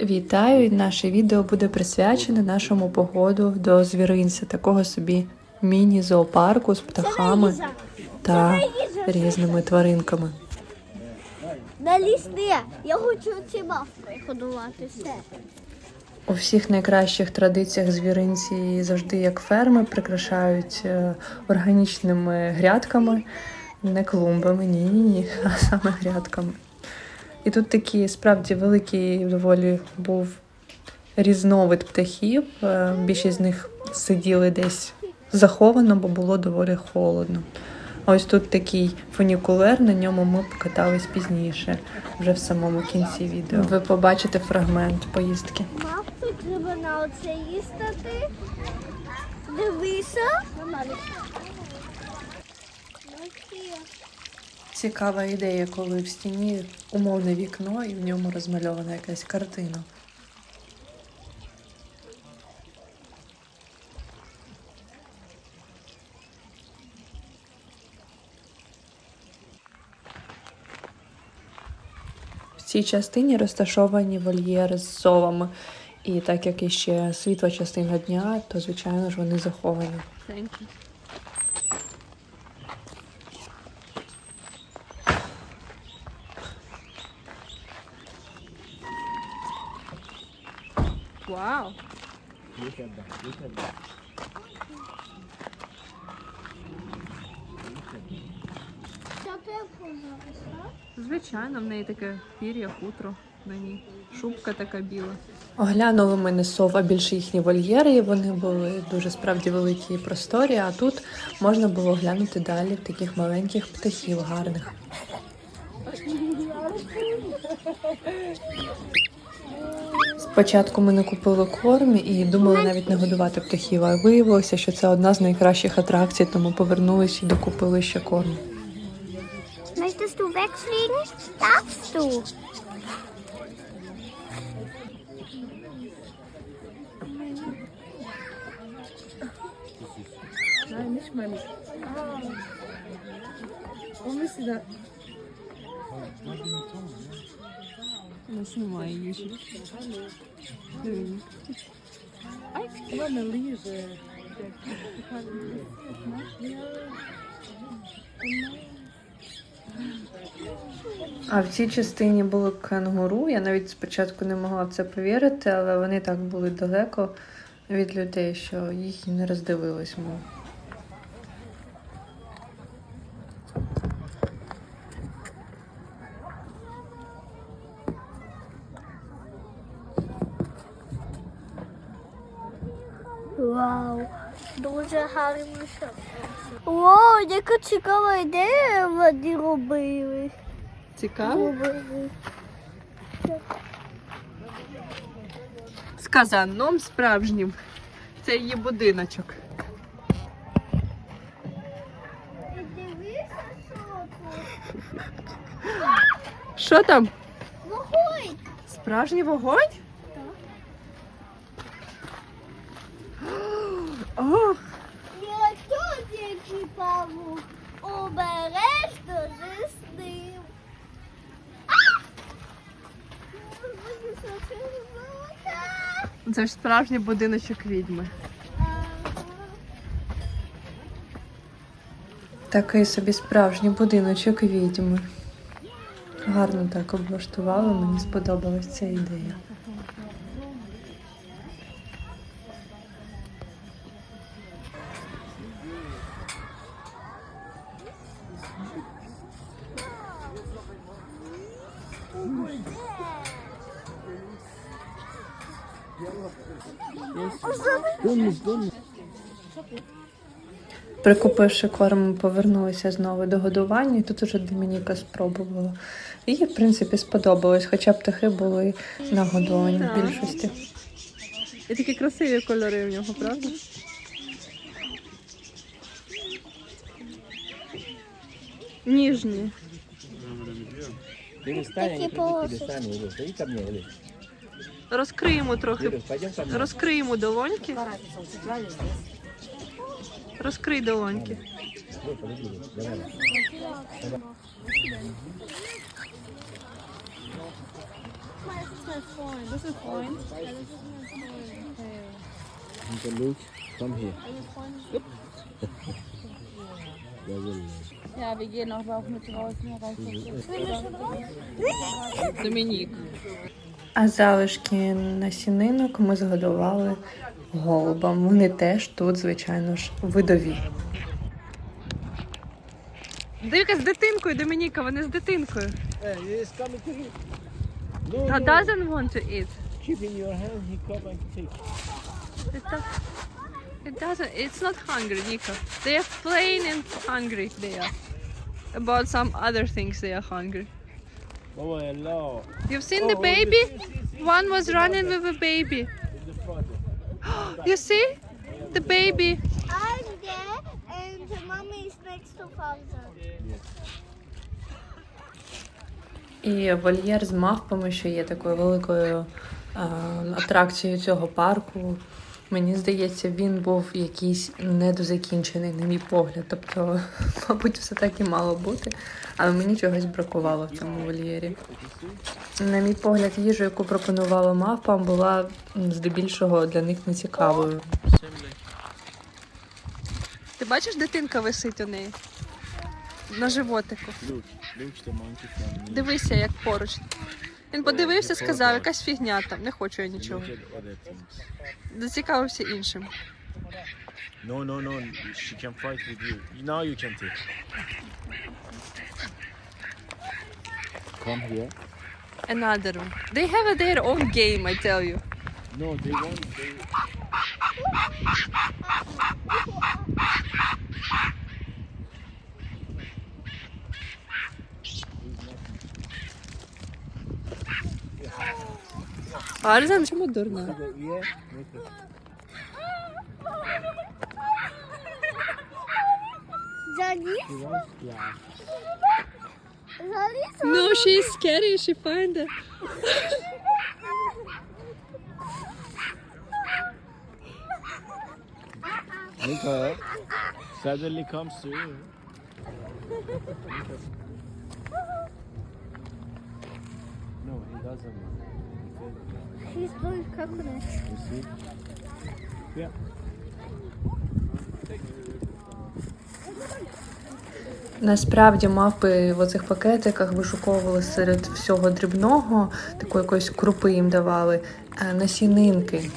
Вітаю! Наше відео буде присвячене нашому походу до звіринця, такого собі міні-зоопарку з птахами та різними тваринками. На лісне. Я хочу ці мавкою ходувати. Все. У всіх найкращих традиціях звіринці завжди як ферми прикрашають е, органічними грядками, не клумбами, ні, ні, ні, а саме грядками. І тут такий справді великий доволі був різновид птахів. Е, Більшість з них сиділи десь заховано, бо було доволі холодно. А ось тут такий фунікулер, на ньому ми покатались пізніше, вже в самому кінці відео. Ви побачите фрагмент поїздки. Мавку треба на оце їстати. Дивися. Цікава ідея, коли в стіні умовне вікно і в ньому розмальована якась картина. В цій частині розташовані вольєри з совами. І так як іще світла частина дня, то звичайно ж вони заховані. Вау! Що ти позоришся? Звичайно, в неї таке пір'я, хутро на ній. Шубка така біла. Оглянули ми не сов, а більше їхні вольєри. і Вони були дуже справді великі і просторі. А тут можна було глянути далі таких маленьких птахів гарних. Спочатку ми не купили корм і думали навіть не годувати птахів, а виявилося, що це одна з найкращих атракцій, тому повернулися і докупили ще корм. Möchtest du wegfliegen? Darfst du. Nein, nicht mal mit. Он сюда. Ну, снимай її. Вона ліже. А в цій частині були кенгуру. Я навіть спочатку не могла це повірити, але вони так були далеко від людей, що їх не роздивились ми. Вау. Дуже гарно. Вау, яка цікава ідея вони робили. Цікаво. Робили. З казаном справжнім. Це її будиночок. Дивися, що. Що там? Вогонь! Справжній вогонь? Ох, Я тут який павук. Обережно же з ним. А! Мені що це робити? Це ж справжній будиночок відьми. Такий собі справжній будиночок відьми. Гарно так облаштували, мені сподобалась ця ідея. Прикупивши корм, ми повернулися знову до годування, і тут уже Домініка спробувала. Їй, в принципі, сподобалось, хоча птахи були нагодовані в більшості. І такі красиві кольори в нього, правда? Ніжні. Такі Илюш. Розкриємо трохи. Розкриємо долоньки. Розкрий долоньки. Ja, wir gehen auch auch mit draußen. Домінік. А залишки насінинок ми згодували голубам. Вони теж тут, звичайно ж, видові. Дивіться з дитинкою, Домініка, вони з дитинкою. Hey, is coming to you. No, doesn't want to eat. Keep in your hand, he come and take. It, does, it doesn't. It's not hungry, Nico. They are plain and hungry. They are. About some other things, they are hungry. Oh, hello. You've seen the Oh, oh, baby? see, see, see, One was running with a baby. the father. You see? The baby. I'm there and mommy is next to father. І вольєр з мавпами, що є такою великою а, атракцією цього парку. Мені здається, він був якийсь недозакінчений, на мій погляд. Тобто, мабуть, все так і мало бути. Але мені чогось бракувало в цьому вольєрі. На мій погляд, їжа, яку пропонувала мавпам, була здебільшого для них нецікавою. Ти бачиш, дитинка висить у неї? На животику. Дивися, як поруч. Він подивився, сказав, якась фігня там, не хочу я нічого. Зацікавився іншим. No, no, no. She can fight with you. Now you can take. Come here. Another one. They have their own game, I tell you. No, they want. They... wants yeah. Zanis? No, she's scary, she find it. Nika suddenly comes to you. No, he doesn't. She's doing coconut. You see? Yeah. Насправді мавпи в оцих пакетиках вишуковували серед всього дрібного, такої якоїсь крупи їм давали, е, насінинки.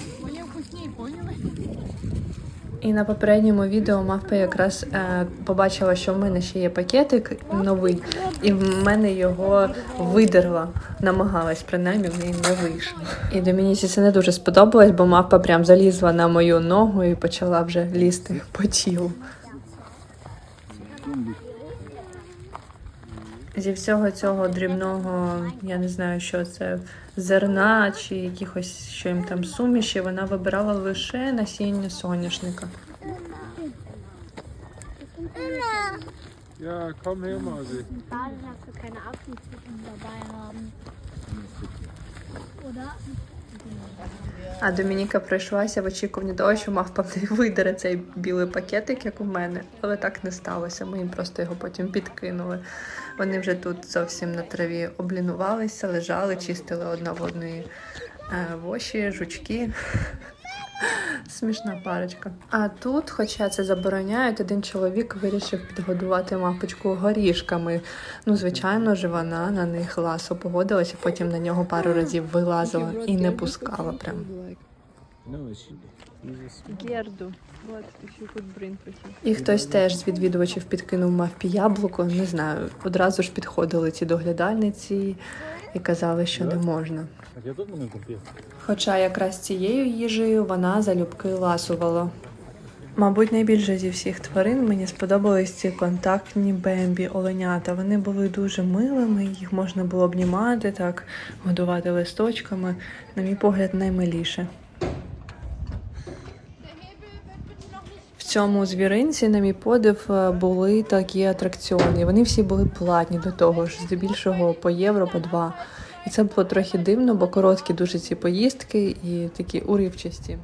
І на попередньому відео мавпа якраз е, побачила, що в мене ще є пакетик новий, і в мене його видерла, намагалась, принаймні в неї не вийшло. І Домініці це не дуже сподобалось, бо мавпа прям залізла на мою ногу і почала вже лізти по тілу. Зі всього цього дрібного, я не знаю, що це зерна чи якихось що їм там суміші, вона вибирала лише насіння соняшника. Ja, komm her, Mausi. Schade, dass wir keine Apfelkuchen dabei haben. Oder? А Домініка пройшлася в очікуванні того, що мавпа в видере цей білий пакетик, як у мене, але так не сталося. Ми їм просто його потім підкинули. Вони вже тут зовсім на траві облінувалися, лежали, чистили одна в одної е, воші, жучки. Смішна парочка. А тут, хоча це забороняють, один чоловік вирішив підгодувати мавпочку горішками. Ну, звичайно ж, вона на них ласо погодилася, потім на нього пару разів вилазила і не пускала прям. Герду. І хтось теж з відвідувачів підкинув мавпі яблуко. Не знаю, одразу ж підходили ці доглядальниці і казали, що не можна. Хоча якраз цією їжею вона залюбки ласувала. Мабуть, найбільше зі всіх тварин мені сподобались ці контактні бембі оленята. Вони були дуже милими, їх можна було обнімати так, годувати листочками. На мій погляд, наймиліше. Цьому звіринці, на мій подив, е, були такі атракціони. Вони всі були платні до того ж, здебільшого по євро, по два. І це було трохи дивно, бо короткі дуже ці поїздки і такі уривчасті.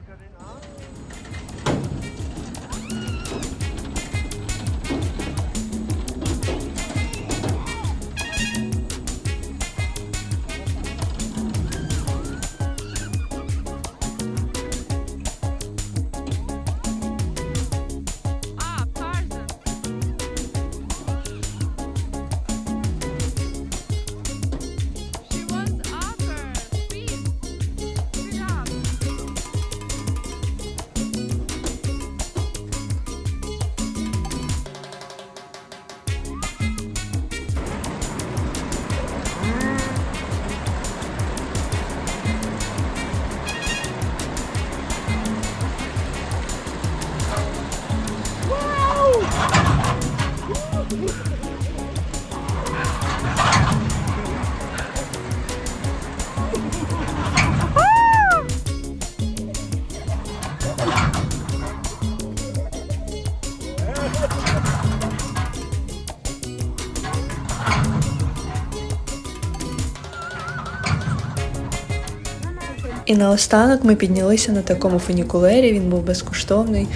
І наостанок ми піднялися на такому фунікулері, він був безкоштовний,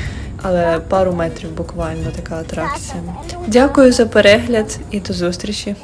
але пару метрів буквально така атракція. Дякую за перегляд і до зустрічі!